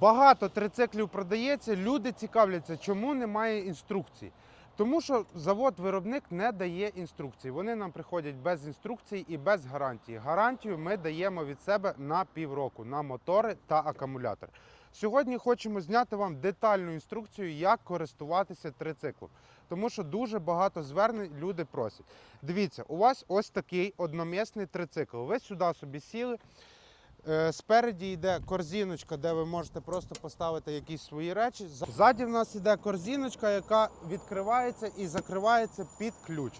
Багато трициклів продається, люди цікавляться, чому немає інструкцій. Тому що завод-виробник не дає інструкцій. Вони нам приходять без інструкцій і без гарантії. Гарантію ми даємо від себе на півроку на мотори та акумулятори. Сьогодні хочемо зняти вам детальну інструкцію, як користуватися трициклом. Тому що дуже багато звернень люди просять. Дивіться, у вас ось такий одномісний трицикл. Ви сюди собі сіли. Е, Спереді йде корзиночка, де ви можете просто поставити якісь свої речі. Ззаді в нас йде корзиночка, яка відкривається і закривається під ключ.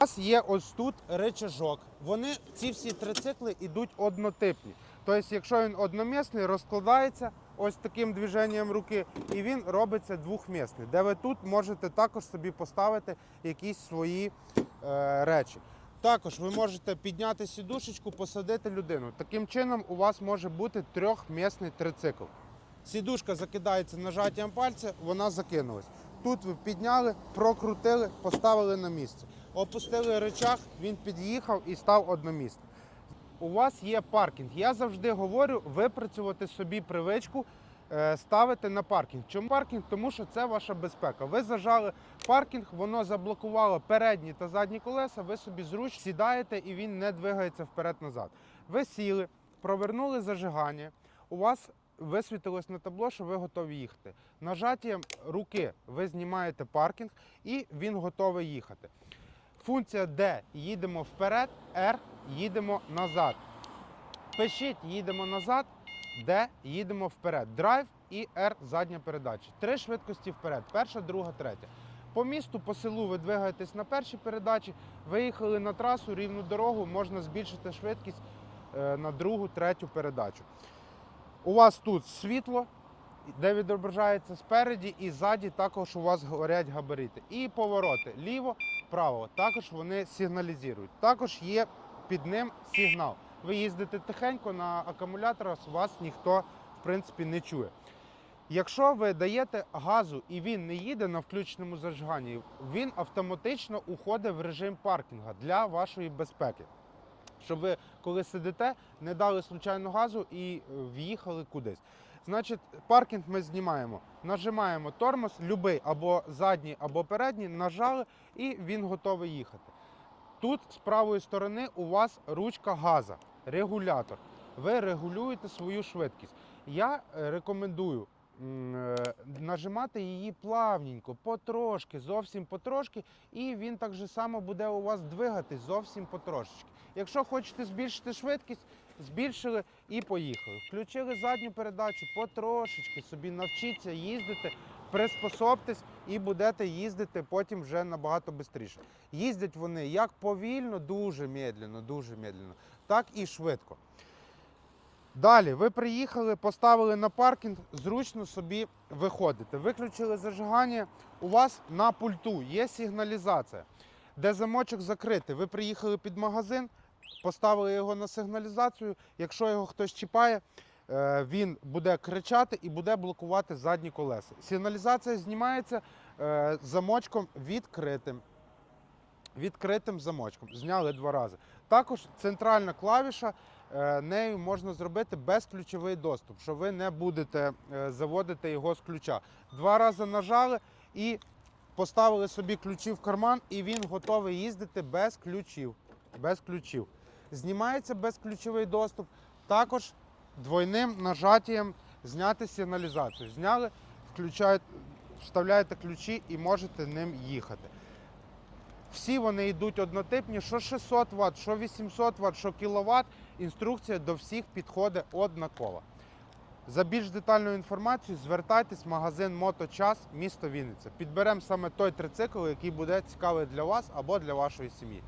У нас є ось тут речажок. Вони, ці всі трицикли йдуть однотипні. Тобто, якщо він одномісний, розкладається ось таким движенням руки, і він робиться двохмісний, де ви тут можете також собі поставити якісь свої е, речі. Також ви можете підняти сідушечку, посадити людину. Таким чином у вас може бути трьохмісний трицикл. Сідушка закидається нажаттям пальця, вона закинулась. Тут ви підняли, прокрутили, поставили на місце. Опустили речах, він під'їхав і став одномісним. У вас є паркінг. Я завжди говорю випрацювати собі привичку е, ставити на паркінг. Чому паркінг? Тому що це ваша безпека. Ви зажали паркінг, воно заблокувало передні та задні колеса. Ви собі зручно сідаєте і він не двигається вперед-назад. Ви сіли, провернули зажигання. У вас висвітилось на табло, що ви готові їхати. Нажаттям руки ви знімаєте паркінг і він готовий їхати. Функція D їдемо вперед, R їдемо назад. Пишіть їдемо назад, D їдемо вперед. Драйв і R задня передача. Три швидкості вперед. Перша, друга, третя. По місту, по селу ви двигаєтесь на першій передачі, виїхали на трасу, рівну дорогу, можна збільшити швидкість е, на другу, третю передачу. У вас тут світло, де відображається спереді і ззаді також у вас горять габарити. І повороти ліво, право. Також вони сигналізують. Також є під ним сигнал. Ви їздите тихенько на акумуляторах, вас ніхто в принципі не чує. Якщо ви даєте газу і він не їде на включеному зажиганні, він автоматично уходить в режим паркінга для вашої безпеки. Щоб ви, коли сидите, не дали случайно газу і е, в'їхали кудись. Значить, паркінг ми знімаємо, нажимаємо тормоз, любий або задній, або передній, нажали, і він готовий їхати. Тут з правої сторони у вас ручка газа, регулятор. Ви регулюєте свою швидкість. Я е, рекомендую е, нажимати її плавненько, потрошки, зовсім потрошки, і він так же само буде у вас двигатись зовсім потрошечки. Якщо хочете збільшити швидкість, збільшили і поїхали. Включили задню передачу, потрошечки собі навчіться їздити, приспособтесь і будете їздити потім вже набагато швидше. Їздять вони як повільно, дуже медленно, дуже медленно, так і швидко. Далі ви приїхали, поставили на паркінг, зручно собі виходите. Виключили зажигання. У вас на пульту є сигналізація, де замочок закритий. Ви приїхали під магазин, поставили його на сигналізацію. Якщо його хтось чіпає, е, він буде кричати і буде блокувати задні колеса. Сигналізація знімається е, замочком відкритим. Відкритим замочком. Зняли два рази. Також центральна клавіша, е, нею можна зробити безключовий доступ, що ви не будете заводити його з ключа. Два рази нажали і поставили собі ключі в карман, і він готовий їздити без ключів. Без ключів. Знімається безключовий доступ. Також двойним нажаттям зняти сигналізацію. Зняли, вставляєте ключі і можете ним їхати. Всі вони йдуть однотипні, що 600 Вт, що 800 Вт, що кВт. Інструкція до всіх підходить однакова. За більш детальною інформацією звертайтесь в магазин Моточас, місто Вінниця. Підберемо саме той трицикл, який буде цікавий для вас або для вашої сім'ї.